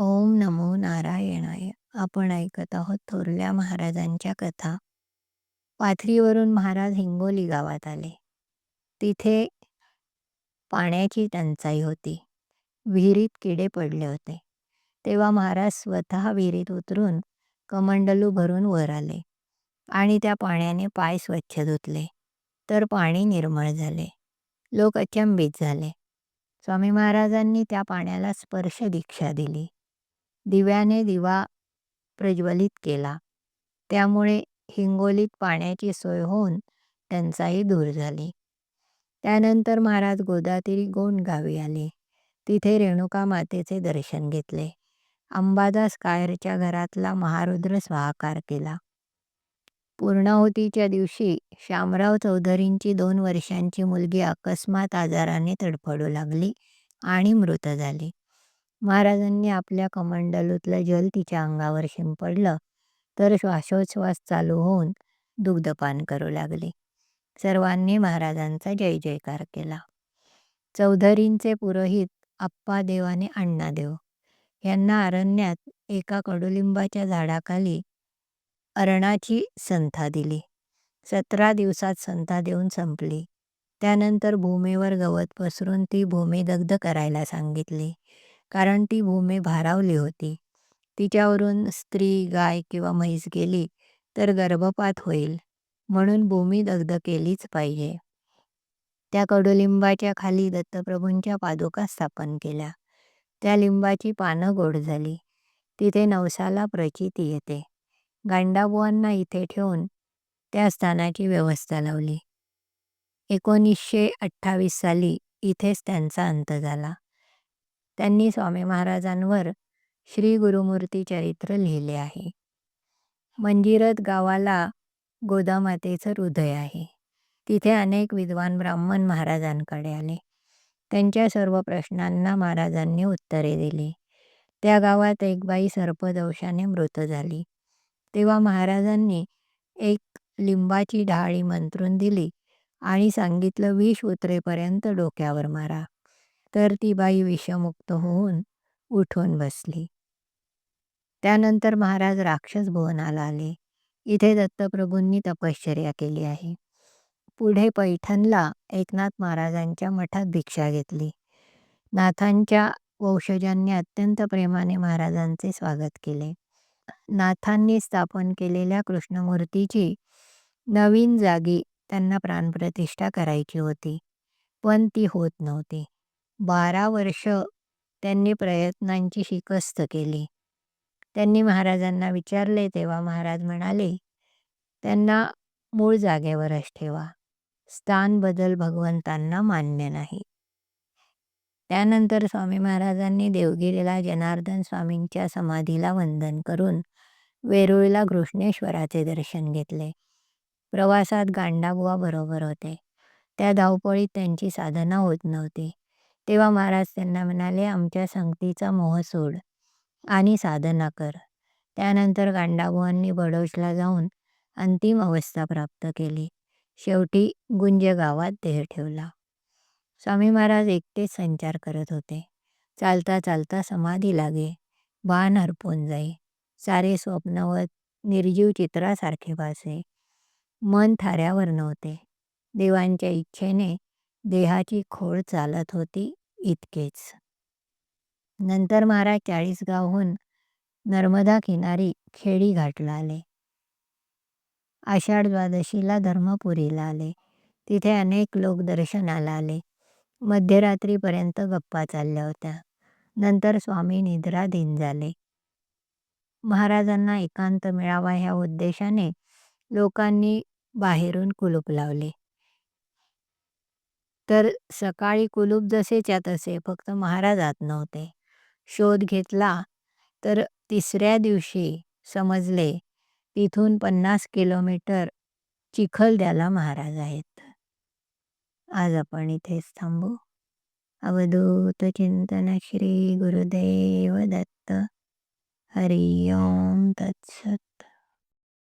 ओम नमो नारायणाय. आपण ऐकत आहोत थोरल्या महाराजांच्या कथा. पाथरीवरून महाराज हिंगोली गावात आले. तिथे पाण्याची टंचाई होती. विहिरीत किडे पडले होते. तेव्हा महाराज स्वतः विहिरीत उतरून कमंडलू भरून वर आले आणि त्या पाण्याने पाय स्वच्छ धुतले. तर पाणी निर्मळ झाले. लोक अचंबित झाले. स्वामी महाराजांनी त्या पाण्याला स्पर्श दीक्षा दिली. दिव्याने दिवा प्रज्वलित केला. त्यामुळे हिंगोलीत पाण्याची सोय होऊन टंचाई दूर झाली. त्यानंतर महाराज गोदातिरी गोंड गावी आले. तिथे रेणुका मातेचे दर्शन घेतले. अंबादास कायरच्या घरातला महारुद्र स्वाहाकार केला. पूर्णाहुतीच्या दिवशी श्यामराव चौधरींची दोन वर्षांची मुलगी अकस्मात आजाराने तडफडू लागली आणि मृत झाली. महाराजांनी आपल्या कमंडलूतलं जल तिच्या अंगावर शिंपडलं तर श्वासोच्छ्वास चालू होऊन दुग्धपान करू लागले. सर्वांनी महाराजांचा जय जयकार केला. चौधरींचे पुरोहित अप्पादेव आणि अण्णादेव. यांना अरण्यात एका कडुलिंबाच्या झाडाखाली अरणाची संथा दिली. सतरा दिवसात संथा देऊन संपली. त्यानंतर भूमीवर गवत पसरून ती भूमी दग्ध करायला सांगितली. कारण ती भूमी भारावली होती. तिच्यावरून स्त्री गाय किंवा म्हैस गेली तर गर्भपात होईल म्हणून भूमी दग्ध केलीच पाहिजे. त्या कडुलिंबाच्या खाली दत्तप्रभूंच्या पादुका स्थापन केल्या. त्या लिंबाची पानं गोड झाली. तिथे नवसाला प्रचिती येते. गांडाबुवांना इथे ठेवून त्या स्थानाची व्यवस्था लावली. एकोणीसशे अठ्ठावीस साली इथेच त्यांचा अंत झाला. त्यांनी स्वामी महाराजांवर श्री गुरुमूर्ती चरित्र लिहिले आहे. मंजिरत गावाला गोदामातेचं हृदय आहे. तिथे अनेक विद्वान ब्राह्मण महाराजांकडे आले. त्यांच्या सर्व प्रश्नांना महाराजांनी उत्तरे दिली. त्या गावात एक बाई सर्पदंशाने मृत झाली. तेव्हा महाराजांनी एक लिंबाची ढाळी मंत्रून दिली आणि सांगितलं विष उतरेपर्यंत डोक्यावर मारा. तर ती बाई विषमुक्त होऊन उठून बसली. त्यानंतर महाराज राक्षस भुवनाला आले. इथे दत्तप्रभूंनी तपश्चर्या केली आहे. पुढे पैठणला एकनाथ महाराजांच्या मठात भिक्षा घेतली. नाथांच्या वंशजांनी अत्यंत प्रेमाने महाराजांचे स्वागत केले. नाथांनी स्थापन केलेल्या कृष्णमूर्तीची नवीन जागी त्यांना प्राणप्रतिष्ठा करायची होती पण ती होत नव्हती. बारा वर्ष त्यांनी प्रयत्नांची शिकस्त केली. त्यांनी महाराजांना विचारले तेव्हा महाराज म्हणाले त्यांना मूळ जागेवरच ठेवा. स्थान बदल भगवंतांना मान्य नाही. त्यानंतर स्वामी महाराजांनी देवगिरीला जनार्दन स्वामींच्या समाधीला वंदन करून वेरूळला घृष्णेश्वराचे दर्शन घेतले. प्रवासात गांडाबुवा बरोबर होते. त्या धावपळीत त्यांची साधना होत नव्हती. तेव्हा महाराज त्यांना म्हणाले आमच्या संगतीचा मोह सोड आणि साधना कर. त्यानंतर गांडाबुवांनी बडोशला जाऊन अंतिम अवस्था प्राप्त केली. शेवटी गुंज गावात देह ठेवला. स्वामी महाराज एकटेच संचार करत होते. चालता चालता समाधी लागे बाण हरपून जाई. सारे स्वप्नवत निर्जीव चित्रासारखे भासे. मन थाऱ्यावर नव्हते. देवांच्या इच्छेने देहाची खोळ चालत होती. इतकेच. नंतर महाराज चाळीसगावहून नर्मदा किनारी खेडी घाटला आले. आषाढ द्वादशीला धर्मपुरीला आले. तिथे अनेक लोक दर्शनाला आले. मध्यरात्रीपर्यंत गप्पा चालल्या होत्या. नंतर स्वामी निद्राधीन झाले. महाराजांना एकांत मिळावा ह्या उद्देशाने लोकांनी बाहेरून कुलूप लावले. तर सकाळी कुलूप जसेच्या तसे फक्त महाराज आत नव्हते. शोध घेतला तर तिसऱ्या दिवशी समजले तिथून पन्नास किलोमीटर चिखलद्याला महाराज आहेत. आज आपण इथेच थांबू. अवधूत चिंतन श्री गुरुदेव दत्त. हरिओम तत्सत.